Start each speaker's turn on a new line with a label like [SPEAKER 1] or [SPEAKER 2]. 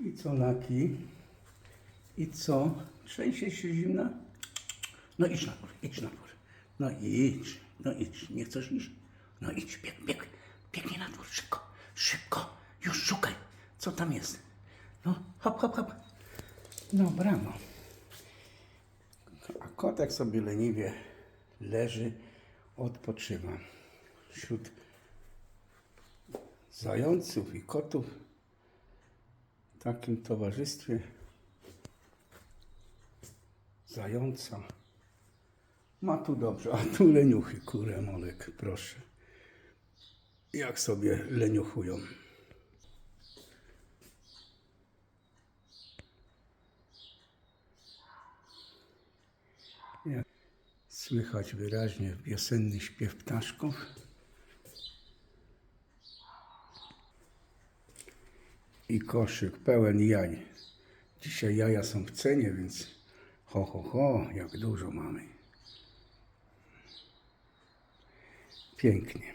[SPEAKER 1] I co, Laki? I co? Trzęsie się zimna? No idź na dwór, idź na dwór. No idź, no idź. Nie chcesz iść? No idź, bieg, bieg. Biegnie na dwór, szybko, szybko. Już szukaj, co tam jest. No, hop, hop, hop. No, brawo. A kotek sobie leniwie leży, odpoczywa. Wśród zająców i kotów takim towarzystwie zająca ma tu dobrze, a tu leniuchy, kurę molek, proszę. Jak sobie leniuchują. Słychać wyraźnie wiosenny śpiew ptaszków. I koszyk pełen jaj. Dzisiaj jaja są w cenie, więc ho, ho, ho, jak dużo mamy. Pięknie.